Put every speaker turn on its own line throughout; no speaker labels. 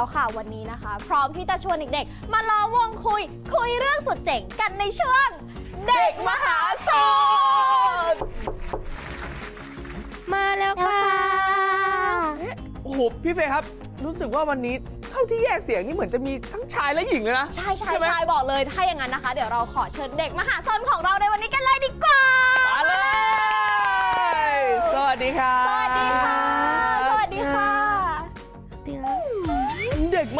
แล้วค่ะวันนี้นะคะ พร้อมที่จะชวนเด็กๆ มาล้อมวงคุย คุยเรื่องสุดเจ๋งกันในช่วงเด็กมหาสน
มาแล้วค่ะ
โอ้โหพี่เฟย์ครับ รู้สึกว่าวันนี้เท่าที่แยกเสียงนี่เหมือนจะมีทั้งชายและหญิงเลยนะ
ใช่ใช่
ใช่ไหม
ใช่บอกเลยถ้าอย่างนั้นนะคะ เดี๋ยวเราขอเชิญเด็กมหาสนของเราในวันนี้กันเลยดีกว่า
มาเลย สวัสดีครับ
สวัสดีค่ะ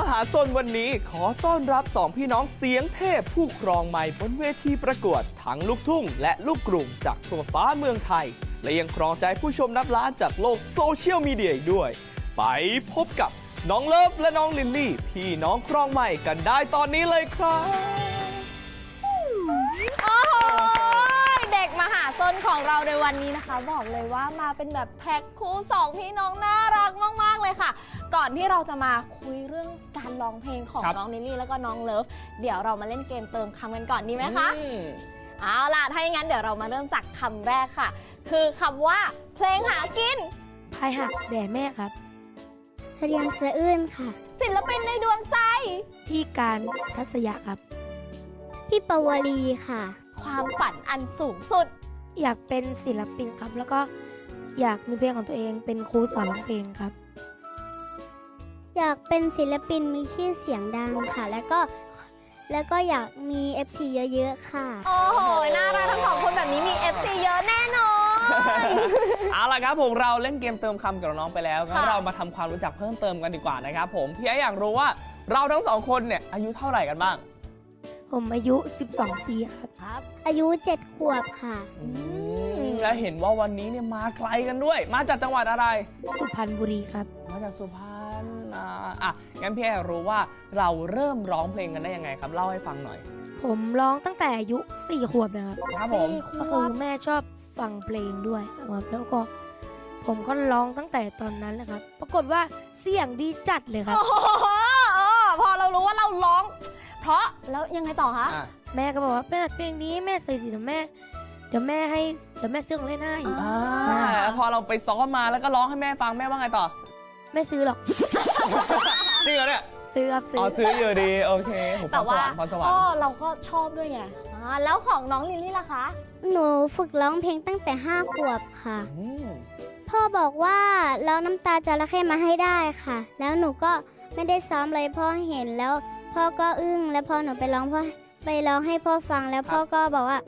มหาชนวันนี้ขอต้อนรับสองพี่น้องเสียงเทพผู้ครองไมค์บนเวทีประกวด ทั้งลูกทุ่งและลูกกรุงจากทั่วฟ้าเมืองไทย และยังครองใจผู้ชมนับล้านจากโลกโซเชียลมีเดียอีกด้วย ไปพบกับน้องเลิฟและน้องลินลี่ พี่น้องครองใหม่กันได้ตอนนี้เลยครับ
ของเราในวันนี้นะคะ บอกเลยว่ามาเป็นแบบแพ็คคู่สองพี่น้องน่ารักมาก ๆ เลยค่ะ ก่อนที่เราจะมาคุยเรื่องการร้องเพลงของ
ครับ
น้องนิลลี่แล้วก็น้องเลิฟเดี๋ยวเรามาเล่นเกมเติมคำกันก่อนดีไหมคะ
อืม
เอาล่ะ ถ้าอย่างนั้นเดี๋ยวเรามาเริ่มจากคำแรกค่ะ คือคำว่าเพลงหากิน
พายหักแด่แม่ครับ
เรียมสะอื้นค่ะ
ศิลปินในดวงใจ
พี่การทัศยะครับ
พี่ปวลีค่ะ
ความฝันอันสูงสุด
อยากเป็นศิลปินครับ แล้วก็อยากมีเพลงของตัวเองเป็นครูสอนร้องเพลงครับ
อยากเป็นศิลปินมีชื่อเสียงดังค่ะ แล้วก็แล้วก็อยากมี FC เยอะๆค่ะ
โอ้โห น่ารักทั้งสองคนแบบนี้มี FC เยอะแน่นอน
เอาล่ะครับผมเราเล่นเกมเติมคำกับน้องๆไปแล้วงั้น
ค่ะ
เรามาทำความรู้จักเพิ่มเติมกันดีกว่านะครับผมพี่ไออยากรู้ว่าเราทั้งสองคนเนี่ยอายุเท่าไหร่กันบ้าง
ผมอายุ 12 ปีครับ
ครับ
อายุ 7 ขวบค่ะ
ม
และเห็นว่าวันนี้เนี่ยมาไกลกันด้วย มาจากจังหวัดอะไร
สุพรรณบุรีครับ
มาจากสุพรรณอ่าอะงั้นพี่ไออยากรู้ว่าเราเริ่มร้องเพลงกันได้ยังไงครับ เล่าให้ฟังหน่อย
ผมร้องตั้งแต่อายุ 4 ขวบนะครับ
ครับผม
สี่ข
ก็
ว
คือบแม่ชอบฟังเพลงด้วยครับแล้วก็ผมก็ร้องตั้งแต่ตอนนั้นแหละครับ ปรากฏว่าเสียงดีจัดเลยครับ
โอ้โหเออพอเรารู้ว่าเราร้อง เพราะแล้วยังไงต่อคะ
อะ
แม่ก็บอกว่าแม่เพลงนี้แม่ใส่ดีเดี๋ยวแม่ เดี๋ยวแม่ให้เดี๋ยวแม่ซื้อของเล่นให้
อ่า
อ่าแล้วพอเราไปซ้อมมาแล้วก็ร้องให้แม่ฟังแม่ว่าไงต่อ
ไม่ซื้อหรอก
จริงเหรอเนี่ย
ซื้อครับซื้
อ๋อซื้ออยู่ดี โอเคโหพ
แต่
รส
ว่าว
รรค์พรสวรร
ก็
ค์
เราก็ชอบด้วยไงอ่าแล้วของน้องลิลลี่ล่ะคะ
หนูฝึกร้องเพลงตั้งแต่5ขวบค่ะ
อืม
พ่อบอกว่าร้องน้ำตาจระเข้มาให้ได้ค่ะ แล้วหนูก็ไม่ได้ซ้อมเลยพ่อเห็นแล้ว พ่อก็อึ้งแล้วพอหนูไปร้องพ่อไปร้องให้พ่อฟังแล้วพ่อก็บอกว่า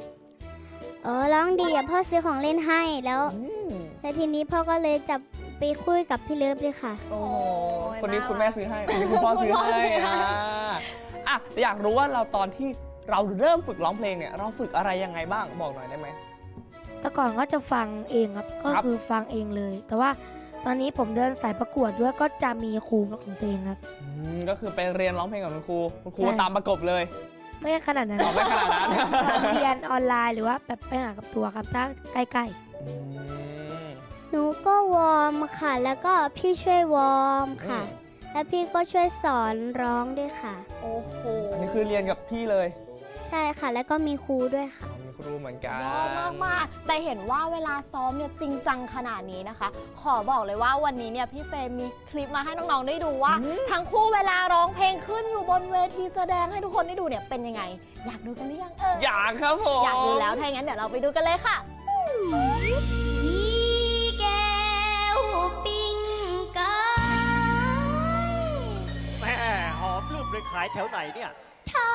เออร้องดีอะพ่อซื้อของเล่นให้แล้ว
อืม
แล้วทีนี้พ่อก็เลยจับไปคุยกับพี่เลิฟเลยค่ะ
โอ้โห
โอ้ย
คนนี้
น่ารัก
คุณแม่ซื้อให้คนนี้คุณพ่อซื้อ
คุณพ่อ
ให้
ซื้อให้
อ่าอะอยากรู้ว่าเราตอนที่เราเริ่มฝึกร้องเพลงเนี่ยเราฝึกอะไรยังไงบ้างบอกหน่อยได้ไหม
แต่ก่อนก็จะฟังเองครับ ก็
ครับ
คือฟังเองเลย แต่ว่า ตอนนี้ผมเดินสายประกวดด้วยก็จะมีครูของตัวเองครับ
อืมก็คือไปเรียนร้องเพลงกับคุณครูคุณครู
ใช่
ตามประกบเลย
ไม่ขนาดนั้น
อ๋อไม่ขนาดนั้น
เรียนออนไลน์หรือว่าแบบไปหากับตัวครับถ้าใกล้
อืม
หนูก็วอร์มค่ะ แล้วก็พี่ช่วยวอร์มค่ะ
อืม
แล้วพี่ก็ช่วยสอนร้องด้วยค่ะ
โอ้โห
อันนี้คือเรียนกับพี่เลย
ใช่ค่ะ แล้วก็มีครูด้วยค่ะ
อ๋อมีครูเหมือนกัน
ยอดมากมากๆแต่เห็นว่าเวลาซ้อมเนี่ยจริงจังขนาดนี้นะคะ ขอบอกเลยว่าวันนี้เนี่ยพี่เฟรมมีคลิปมาให้น้องๆได้ดูว่า
อืม
ทั้งคู่เวลาร้องเพลงขึ้นอยู่บนเวทีแสดงให้ทุกคนได้ดูเนี่ยเป็นยังไง อยากดูกันหรือยังเออ
อยากครับผม
อยากดูแล้วถ้าอย่างนั้นเดี๋ยวเราไปดูกันเลยค่ะ
พี่แก้วปิ้งไก่
แม่หอมลืบเลยขายแถวไหนเนี่ย
ทอ